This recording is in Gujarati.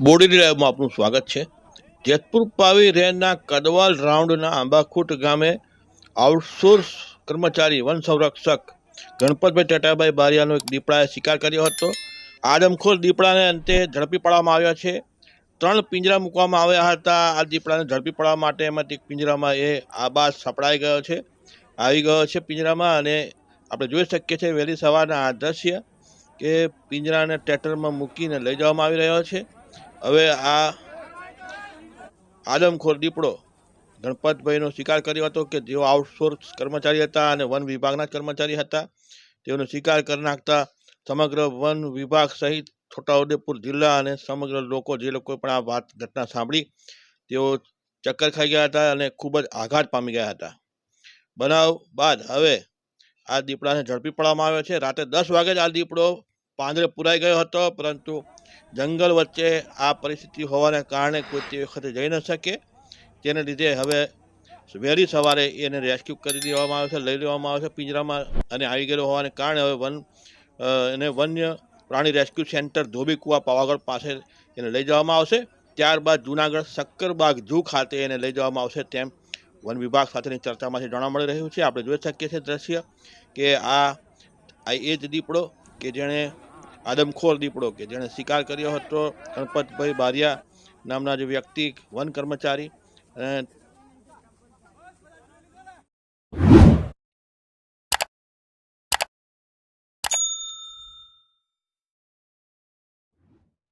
બોડી લાઈવમાં આપનું સ્વાગત છે. જેતપુર પાવી રેન્જના કદવાલ રાઉન્ડના આંબાખૂટ ગામે આઉટસોર્સ કર્મચારી, વન સંરક્ષક ગણપતભાઈ ટાટાભાઈ બારિયાનો એક દીપડાએ શિકાર કર્યો હતો. આદમખોર દીપડાને અંતે ઝડપી પાડવામાં આવ્યા છે. ત્રણ પિંજરા મૂકવામાં આવ્યા હતા. આ દીપડાને ઝડપી પાડવા માટે એમાંથી એક પિંજરામાં એ આબાદ સપડાઈ ગયો છે. આવી ગયો છે પિંજરામાં અને આપણે જોઈ શકીએ છીએ વહેલી સવારના આ દ્રશ્ય કે પિંજરાને ટ્રેક્ટરમાં મૂકીને લઈ જવામાં આવી રહ્યો છે. હવે આ આદમખોર દીપડો ગણપતભાઈનો શિકાર કર્યો હતો કે જેઓ આઉટસોર્સ કર્મચારી હતા અને વન વિભાગના કર્મચારી હતા. તેઓનો શિકાર કરી નાખતા સમગ્ર વન વિભાગ સહિત છોટાઉદેપુર જિલ્લા અને સમગ્ર લોકો જે લોકો પણ આ વાત ઘટના સાંભળી, તેઓ ચક્કર ખાઈ ગયા હતા અને ખૂબ જ આઘાત પામી ગયા હતા. બનાવ બાદ હવે આ દીપડાને ઝડપી પાડવામાં આવ્યો છે. રાતે દસ વાગે જ આ દીપડો પાંજરે પુરાઈ ગયો હતો, પરંતુ જંગલ વચ્ચે આ પરિસ્થિતિ હોવાને કારણે કોઈ તે વખતે જઈ ન શકે. તેને લીધે હવે વહેલી સવારે એને રેસ્ક્યુ કરી દેવામાં આવે છે, લઈ લેવામાં આવે છે પિંજરામાં અને આવી ગયેલો હોવાને કારણે હવે વન એને વન્ય પ્રાણી રેસ્ક્યુ સેન્ટર ધોબીકુવા પાવાગઢ પાસે એને લઈ જવામાં આવશે. ત્યારબાદ જૂનાગઢ શક્કરબાગ ઝૂ ખાતે એને લઈ જવામાં આવશે તેમ વન વિભાગ સાથેની ચર્ચામાંથી જાણવા મળી રહ્યું છે. આપણે જોઈ શકીએ છીએ દ્રશ્ય કે આ એ જ દીપડો કે જેણે આદમખોર દીપડો કે જેણે શિકાર કર્યો હતો. ગણપતભાઈ બારિયા નામના જે વ્યક્તિ, વન કર્મચારી, અને